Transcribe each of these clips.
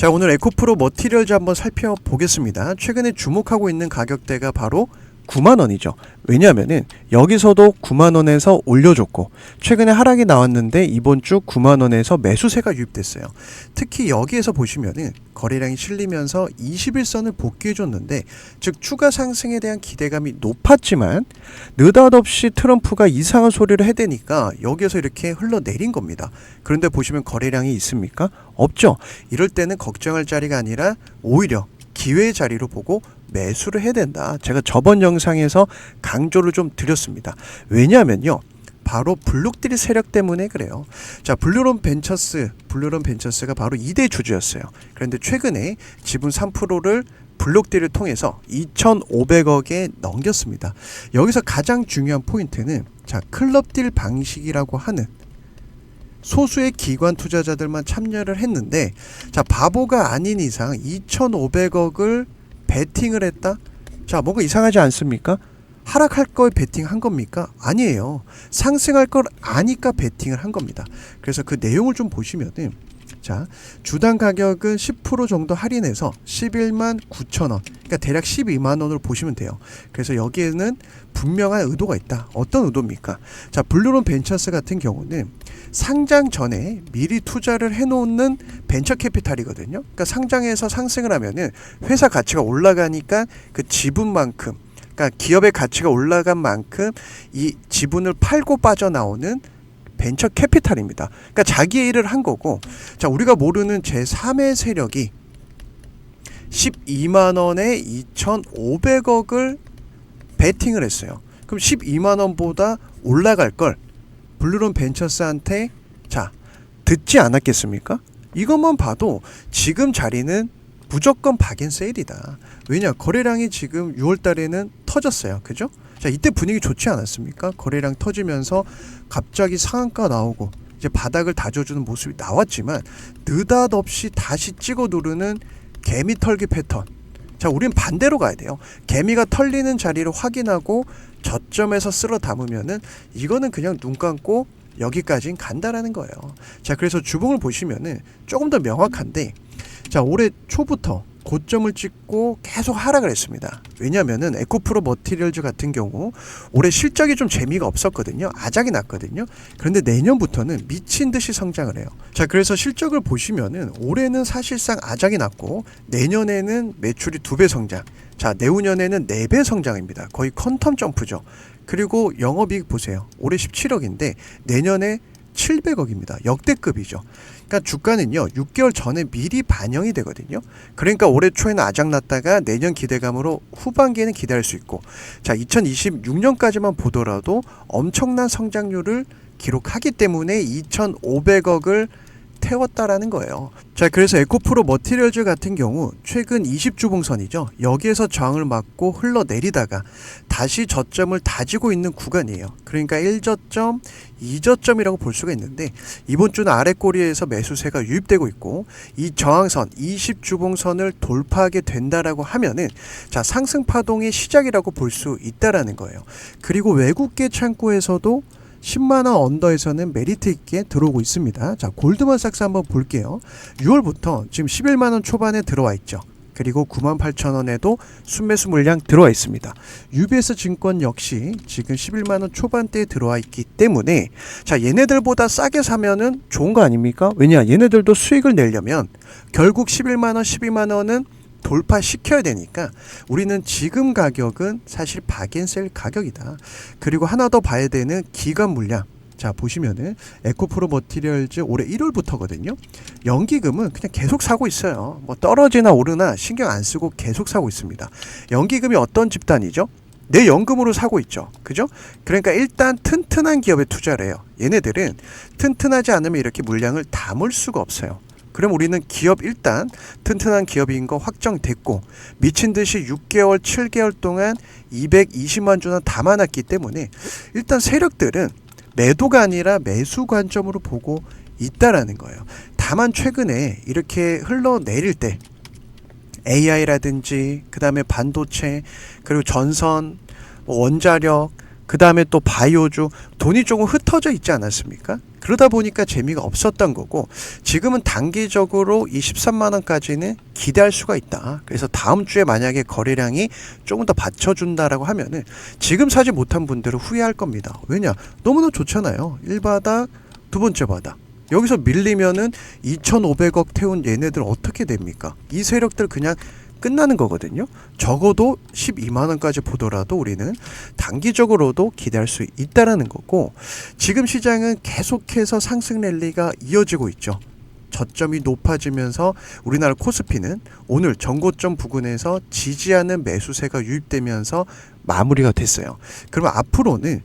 자 오늘 에코프로 머티리얼즈 한번 살펴보겠습니다. 최근에 주목하고 있는 가격대가 바로 9만 원이죠. 왜냐하면은 여기서도 9만 원에서 올려줬고 최근에 하락이 나왔는데 이번 주 9만 원에서 매수세가 유입됐어요. 특히 여기에서 보시면은 거래량이 실리면서 21선을 복귀해 줬는데 즉 추가 상승에 대한 기대감이 높았지만 느닷없이 트럼프가 이상한 소리를 해대니까 여기에서 이렇게 흘러내린 겁니다. 그런데 보시면 거래량이 있습니까? 없죠. 이럴 때는 걱정할 자리가 아니라 오히려 기회의 자리로 보고 매수를 해야 된다. 제가 저번 영상에서 강조를 좀 드렸습니다. 왜냐하면요. 바로 블록들이 세력 때문에 그래요. 자, 블루론 벤처스, 블루론 벤처스가 바로 2대 주주였어요. 그런데 최근에 지분 3%를 블록딜을 통해서 2,500억에 넘겼습니다. 여기서 가장 중요한 포인트는 자, 클럽딜 방식이라고 하는 소수의 기관 투자자들만 참여를 했는데 자, 바보가 아닌 이상 2,500억을 베팅을 했다? 자, 뭔가 이상하지 않습니까? 하락할 걸 베팅한 겁니까? 아니에요. 상승할 걸 아니까 베팅을 한 겁니다. 그래서 그 내용을 좀 보시면은 자, 주당 가격은 10% 정도 할인해서 11만 9천 원. 그러니까 대략 12만 원으로 보시면 돼요. 그래서 여기에는 분명한 의도가 있다. 어떤 의도입니까? 자, 블루론 벤처스 같은 경우는 상장 전에 미리 투자를 해놓는 벤처 캐피탈이거든요. 그러니까 상장해서 상승을 하면은 회사 가치가 올라가니까 그 지분만큼, 그러니까 기업의 가치가 올라간 만큼 이 지분을 팔고 빠져나오는 벤처 캐피탈입니다. 그러니까 자기의 일을 한 거고, 자 우리가 모르는 제 3의 세력이 12만 원에 2,500억을 베팅을 했어요. 그럼 12만 원보다 올라갈 걸 블루론 벤처스한테 자 듣지 않았겠습니까? 이것만 봐도 지금 자리는 무조건 박앤세일이다. 왜냐 거래량이 지금 6월 달에는 터졌어요. 그죠? 자 이때 분위기 좋지 않았습니까? 거래량 터지면서 갑자기 상한가 나오고 이제 바닥을 다져주는 모습이 나왔지만 느닷없이 다시 찍어 누르는 개미 털기 패턴. 자, 우린 반대로 가야 돼요. 개미가 털리는 자리를 확인하고 저점에서 쓸어 담으면은 이거는 그냥 눈 감고 여기까지는 간다라는 거예요. 자, 그래서 주봉을 보시면은 조금 더 명확한데 자, 올해 초부터 고점을 찍고 계속 하락을 했습니다. 왜냐면은 에코프로 머티리얼즈 같은 경우 올해 실적이 좀 재미가 없었거든요. 아작이 났거든요. 그런데 내년부터는 미친 듯이 성장을 해요. 자, 그래서 실적을 보시면은 올해는 사실상 아작이 났고 내년에는 매출이 두 배 성장. 자, 내후년에는 네 배 성장입니다. 거의 퀀텀 점프죠. 그리고 영업이익 보세요. 올해 17억인데 내년에 700억입니다. 역대급이죠. 그러니까 주가는요, 6개월 전에 미리 반영이 되거든요. 그러니까 올해 초에는 아작났다가 내년 기대감으로 후반기에는 기대할 수 있고, 자, 2026년까지만 보더라도 엄청난 성장률을 기록하기 때문에 2,500억을 태웠다라는 거예요. 자, 그래서 에코프로 머티리얼즈 같은 경우 최근 20주 봉선이죠. 여기에서 저항을 맞고 흘러내리다가 다시 저점을 다지고 있는 구간이에요. 그러니까 1저점, 2저점이라고 볼 수가 있는데 이번 주는 아래 꼬리에서 매수세가 유입되고 있고 이 저항선 20주 봉선을 돌파하게 된다라고 하면은 자, 상승 파동의 시작이라고 볼 수 있다라는 거예요. 그리고 외국계 창구에서도 10만 원 언더에서는 메리트 있게 들어오고 있습니다. 자, 골드만삭스 한번 볼게요. 6월부터 지금 11만 원 초반에 들어와 있죠. 그리고 9만 8천 원에도 순매수 물량 들어와 있습니다. UBS 증권 역시 지금 11만 원 초반대에 들어와 있기 때문에 자 얘네들보다 싸게 사면은 좋은 거 아닙니까? 왜냐 얘네들도 수익을 내려면 결국 11만 원, 12만 원은 돌파시켜야 되니까 우리는 지금 가격은 사실 박앤셀 가격이다. 그리고 하나 더 봐야 되는 기관 물량. 자 보시면은 에코프로 머티리얼즈 올해 1월부터거든요. 연기금은 그냥 계속 사고 있어요. 뭐 떨어지나 오르나 신경 안 쓰고 계속 사고 있습니다. 연기금이 어떤 집단이죠? 내 연금으로 사고 있죠. 그죠? 그러니까 일단 튼튼한 기업에 투자를 해요. 얘네들은 튼튼하지 않으면 이렇게 물량을 담을 수가 없어요. 그럼 우리는 기업 일단 튼튼한 기업인 거 확정됐고 미친 듯이 6개월, 7개월 동안 220만 주나 담아놨기 때문에 일단 세력들은 매도가 아니라 매수 관점으로 보고 있다라는 거예요. 다만 최근에 이렇게 흘러내릴 때 AI라든지 그 다음에 반도체 그리고 전선 뭐 원자력 그 다음에 또 바이오주 돈이 조금 흩어져 있지 않았습니까? 그러다 보니까 재미가 없었던 거고 지금은 단기적으로 이 13만 원까지는 기대할 수가 있다. 그래서 다음 주에 만약에 거래량이 조금 더 받쳐준다라고 하면은 지금 사지 못한 분들은 후회할 겁니다. 왜냐? 너무나 좋잖아요. 1바닥, 두 번째 바닥. 여기서 밀리면은 2,500억 태운 얘네들 어떻게 됩니까? 이 세력들 그냥 끝나는 거거든요. 적어도 12만 원까지 보더라도 우리는 단기적으로도 기대할 수 있다라는 거고 지금 시장은 계속해서 상승 랠리가 이어지고 있죠. 저점이 높아지면서 우리나라 코스피는 오늘 전고점 부근에서 지지하는 매수세가 유입되면서 마무리가 됐어요. 그러면 앞으로는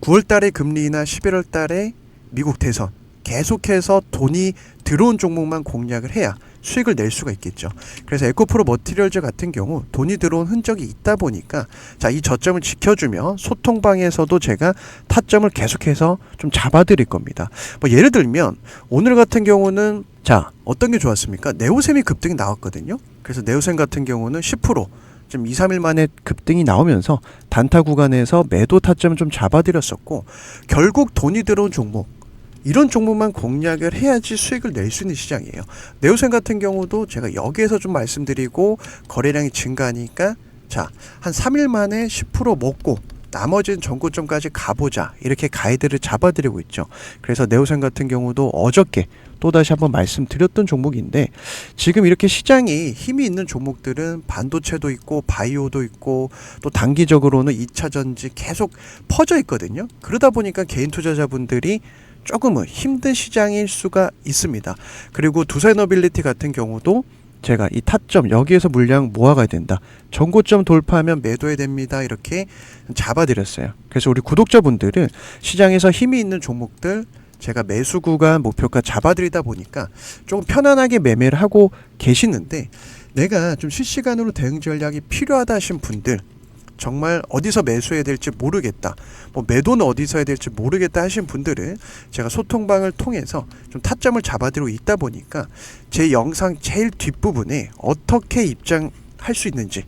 9월 달에 금리나 11월 달에 미국 대선 계속해서 돈이 들어온 종목만 공략을 해야 수익을 낼 수가 있겠죠. 그래서 에코프로 머티리얼즈 같은 경우 돈이 들어온 흔적이 있다 보니까 자, 이 저점을 지켜주며 소통방에서도 제가 타점을 계속해서 좀 잡아드릴 겁니다. 뭐 예를 들면 오늘 같은 경우는 자, 어떤 게 좋았습니까? 네오셈이 급등이 나왔거든요. 그래서 네오셈 같은 경우는 10%좀 2, 3일 만에 급등이 나오면서 단타 구간에서 매도 타점을 좀 잡아드렸었고 결국 돈이 들어온 종목 이런 종목만 공략을 해야지 수익을 낼 수 있는 시장이에요. 네오셈 같은 경우도 제가 여기에서 좀 말씀드리고 거래량이 증가하니까 자, 한 3일 만에 10% 먹고 나머지는 전고점까지 가보자 이렇게 가이드를 잡아드리고 있죠. 그래서 네오셈 같은 경우도 어저께 또다시 한번 말씀드렸던 종목인데 지금 이렇게 시장이 힘이 있는 종목들은 반도체도 있고 바이오도 있고 또 단기적으로는 2차 전지 계속 퍼져 있거든요. 그러다 보니까 개인 투자자분들이 조금은 힘든 시장일 수가 있습니다. 그리고 두산너빌리티 같은 경우도 제가 이 타점 여기에서 물량 모아가야 된다. 전고점 돌파하면 매도해야 됩니다. 이렇게 잡아드렸어요. 그래서 우리 구독자분들은 시장에서 힘이 있는 종목들 제가 매수 구간 목표가 잡아드리다 보니까 조금 편안하게 매매를 하고 계시는데 내가 좀 실시간으로 대응 전략이 필요하다 하신 분들 정말 어디서 매수해야 될지 모르겠다. 뭐 매도는 어디서 해야 될지 모르겠다 하신 분들은 제가 소통방을 통해서 좀 타점을 잡아드리고 있다 보니까 제 영상 제일 뒷부분에 어떻게 입장할 수 있는지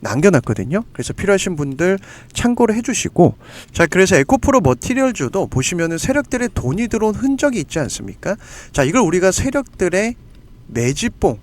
남겨놨거든요. 그래서 필요하신 분들 참고를 해주시고 자 그래서 에코프로 머티리얼주도 보시면은 세력들의 돈이 들어온 흔적이 있지 않습니까? 자 이걸 우리가 세력들의 매집봉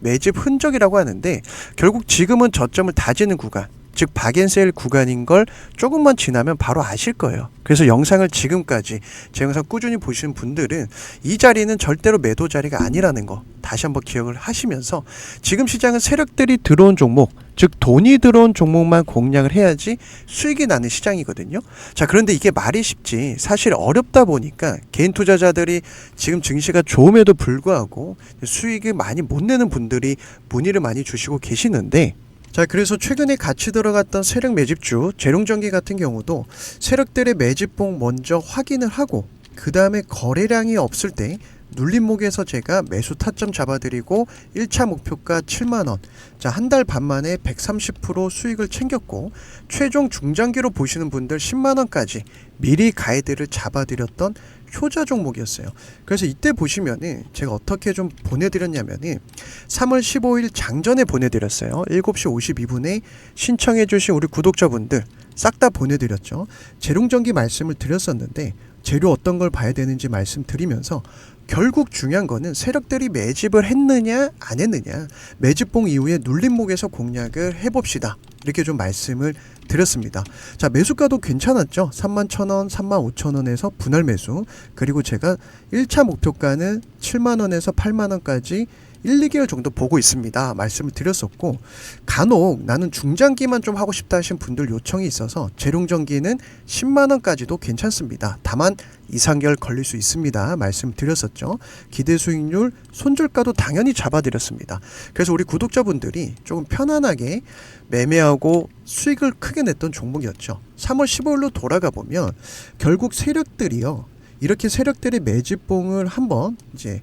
매집 흔적이라고 하는데 결국 지금은 저점을 다지는 구간 즉 박앤셀 구간인 걸 조금만 지나면 바로 아실 거예요. 그래서 영상을 지금까지 제 영상 꾸준히 보시는 분들은 이 자리는 절대로 매도 자리가 아니라는 거 다시 한번 기억을 하시면서 지금 시장은 세력들이 들어온 종목 즉 돈이 들어온 종목만 공략을 해야지 수익이 나는 시장이거든요. 자 그런데 이게 말이 쉽지 사실 어렵다 보니까 개인 투자자들이 지금 증시가 좋음에도 불구하고 수익을 많이 못 내는 분들이 문의를 많이 주시고 계시는데 자, 그래서 최근에 같이 들어갔던 세력 매집주 재룡전기 같은 경우도 세력들의 매집봉 먼저 확인을 하고 그 다음에 거래량이 없을 때 눌림목에서 제가 매수 타점 잡아드리고 1차 목표가 7만원 자 한 달 반 만에 130% 수익을 챙겼고 최종 중장기로 보시는 분들 10만원까지 미리 가이드를 잡아드렸던 효자 종목이었어요. 그래서 이때 보시면은 제가 어떻게 좀 보내드렸냐면은 3월 15일 장전에 보내드렸어요. 7시 52분에 신청해주신 우리 구독자분들 싹 다 보내드렸죠. 재룡전기 말씀을 드렸었는데 재료 어떤 걸 봐야 되는지 말씀드리면서 결국 중요한 거는 세력들이 매집을 했느냐 안 했느냐 매집봉 이후에 눌림목에서 공략을 해봅시다. 이렇게 좀 말씀을 드렸습니다. 자 매수가도 괜찮았죠? 3만 1천원 3만 5천원에서 분할 매수. 그리고 제가 1차 목표가는 7만원에서 8만원까지 1, 2개월 정도 보고 있습니다. 말씀을 드렸었고 간혹 나는 중장기만 좀 하고 싶다 하신 분들 요청이 있어서 재룡전기는 10만 원까지도 괜찮습니다. 다만 2, 3개월 걸릴 수 있습니다. 말씀드렸었죠. 기대 수익률 손절가도 당연히 잡아드렸습니다. 그래서 우리 구독자분들이 조금 편안하게 매매하고 수익을 크게 냈던 종목이었죠. 3월 15일로 돌아가 보면 결국 세력들이요. 이렇게 세력들의 매집봉을 한번 이제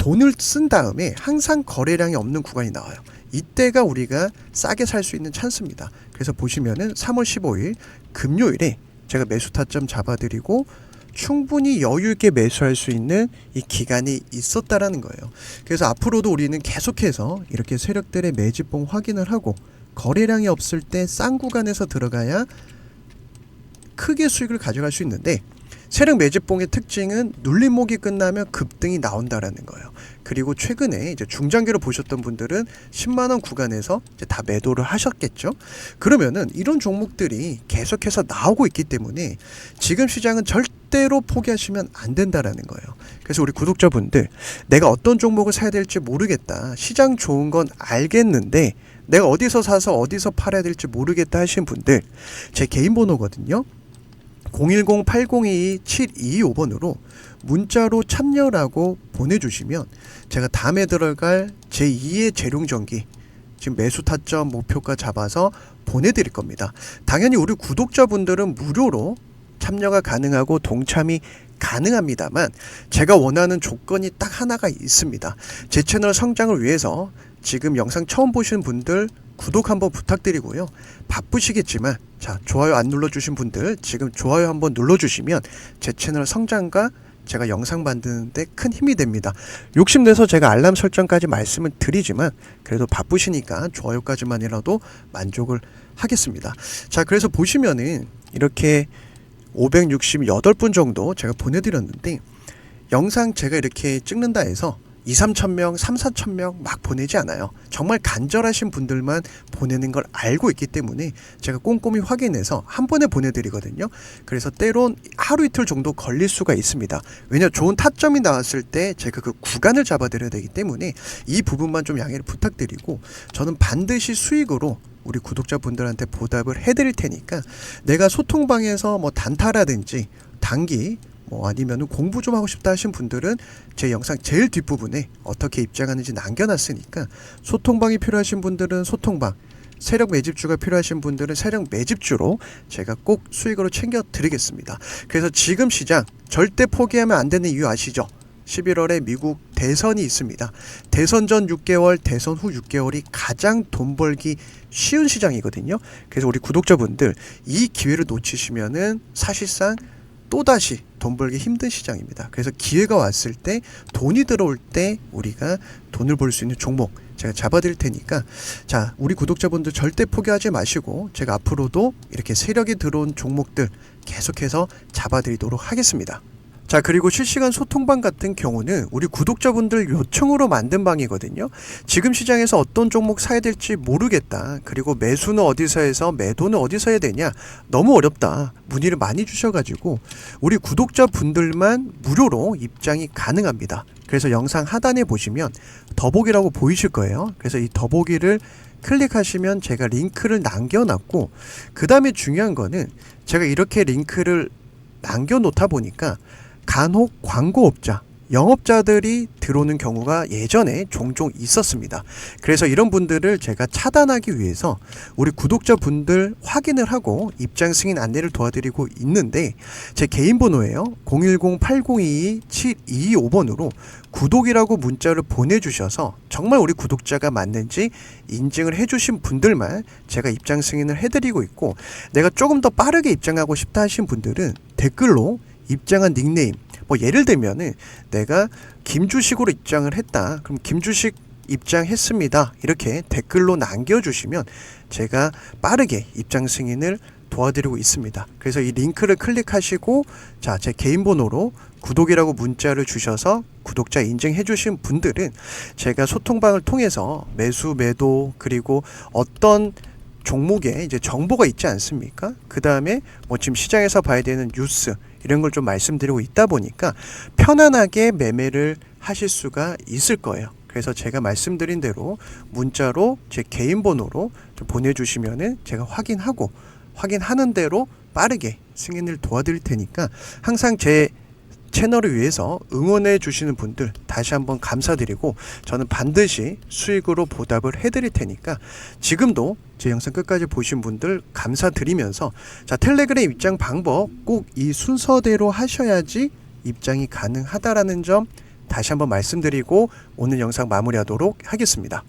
돈을 쓴 다음에 항상 거래량이 없는 구간이 나와요. 이때가 우리가 싸게 살 수 있는 찬스입니다. 그래서 보시면은 3월 15일 금요일에 제가 매수 타점 잡아드리고 충분히 여유 있게 매수할 수 있는 이 기간이 있었다라는 거예요. 그래서 앞으로도 우리는 계속해서 이렇게 세력들의 매집봉 확인을 하고 거래량이 없을 때 싼 구간에서 들어가야 크게 수익을 가져갈 수 있는데 세력 매집봉의 특징은 눌림목이 끝나면 급등이 나온다라는 거예요. 그리고 최근에 이제 중장기로 보셨던 분들은 10만 원 구간에서 이제 다 매도를 하셨겠죠. 그러면은 이런 종목들이 계속해서 나오고 있기 때문에 지금 시장은 절대로 포기하시면 안 된다라는 거예요. 그래서 우리 구독자분들 내가 어떤 종목을 사야 될지 모르겠다. 시장 좋은 건 알겠는데 내가 어디서 사서 어디서 팔아야 될지 모르겠다 하신 분들 제 개인 번호거든요. 010-8022-725번으로 문자로 참여라고 보내주시면 제가 다음에 들어갈 제2의 재룡전기 지금 매수 타점 목표가 잡아서 보내드릴 겁니다. 당연히 우리 구독자분들은 무료로 참여가 가능하고 동참이 가능합니다만 제가 원하는 조건이 딱 하나가 있습니다. 제 채널 성장을 위해서 지금 영상 처음 보시는 분들 구독 한번 부탁드리고요. 바쁘시겠지만 자 좋아요 안 눌러주신 분들 지금 좋아요 한번 눌러주시면 제 채널 성장과 제가 영상 만드는데 큰 힘이 됩니다. 욕심내서 제가 알람 설정까지 말씀을 드리지만 그래도 바쁘시니까 좋아요까지만이라도 만족을 하겠습니다. 자 그래서 보시면은 이렇게 568분 정도 제가 보내드렸는데 영상 제가 이렇게 찍는다 해서 2, 3천 명, 3, 4천 명 막 보내지 않아요. 정말 간절하신 분들만 보내는 걸 알고 있기 때문에 제가 꼼꼼히 확인해서 한 번에 보내드리거든요. 그래서 때론 하루 이틀 정도 걸릴 수가 있습니다. 왜냐 좋은 타점이 나왔을 때 제가 그 구간을 잡아드려야 되기 때문에 이 부분만 좀 양해를 부탁드리고 저는 반드시 수익으로 우리 구독자분들한테 보답을 해드릴 테니까 내가 소통방에서 뭐 단타라든지 단기 뭐 아니면은 공부 좀 하고 싶다 하신 분들은 제 영상 제일 뒷부분에 어떻게 입장하는지 남겨놨으니까 소통방이 필요하신 분들은 소통방 세력 매집주가 필요하신 분들은 세력 매집주로 제가 꼭 수익으로 챙겨 드리겠습니다. 그래서 지금 시장 절대 포기하면 안 되는 이유 아시죠? 11월에 미국 대선이 있습니다. 대선 전 6개월, 대선 후 6개월이 가장 돈 벌기 쉬운 시장이거든요. 그래서 우리 구독자분들 이 기회를 놓치시면은 사실상 또다시 돈 벌기 힘든 시장입니다. 그래서 기회가 왔을 때 돈이 들어올 때 우리가 돈을 벌 수 있는 종목 제가 잡아드릴 테니까 자 우리 구독자분들 절대 포기하지 마시고 제가 앞으로도 이렇게 세력이 들어온 종목들 계속해서 잡아드리도록 하겠습니다. 자 그리고 실시간 소통방 같은 경우는 우리 구독자분들 요청으로 만든 방이거든요. 지금 시장에서 어떤 종목 사야 될지 모르겠다. 그리고 매수는 어디서 해서 매도는 어디서 해야 되냐 너무 어렵다. 문의를 많이 주셔가지고 우리 구독자분들만 무료로 입장이 가능합니다. 그래서 영상 하단에 보시면 더보기라고 보이실 거예요. 그래서 이 더보기를 클릭하시면 제가 링크를 남겨놨고 그 다음에 중요한 거는 제가 이렇게 링크를 남겨놓다 보니까 간혹 광고업자, 영업자들이 들어오는 경우가 예전에 종종 있었습니다. 그래서 이런 분들을 제가 차단하기 위해서 우리 구독자분들 확인을 하고 입장 승인 안내를 도와드리고 있는데 제 개인 번호예요. 010-8022-725번으로 구독이라고 문자를 보내주셔서 정말 우리 구독자가 맞는지 인증을 해주신 분들만 제가 입장 승인을 해드리고 있고 내가 조금 더 빠르게 입장하고 싶다 하신 분들은 댓글로 입장한 닉네임. 뭐 예를 들면은 내가 김주식으로 입장을 했다. 그럼 김주식 입장했습니다. 이렇게 댓글로 남겨주시면 제가 빠르게 입장 승인을 도와드리고 있습니다. 그래서 이 링크를 클릭하시고 자 제 개인 번호로 구독이라고 문자를 주셔서 구독자 인증해 주신 분들은 제가 소통방을 통해서 매수 매도 그리고 어떤 종목에 이제 정보가 있지 않습니까? 그 다음에 뭐 지금 시장에서 봐야 되는 뉴스 이런 걸 좀 말씀드리고 있다 보니까 편안하게 매매를 하실 수가 있을 거예요. 그래서 제가 말씀드린 대로 문자로 제 개인 번호로 좀 보내주시면은 제가 확인하고 확인하는 대로 빠르게 승인을 도와드릴 테니까 항상 제 채널을 위해서 응원해 주시는 분들 다시 한번 감사드리고 저는 반드시 수익으로 보답을 해드릴 테니까 지금도 제 영상 끝까지 보신 분들 감사드리면서 자 텔레그램 입장 방법 꼭 이 순서대로 하셔야지 입장이 가능하다라는 점 다시 한번 말씀드리고 오늘 영상 마무리하도록 하겠습니다.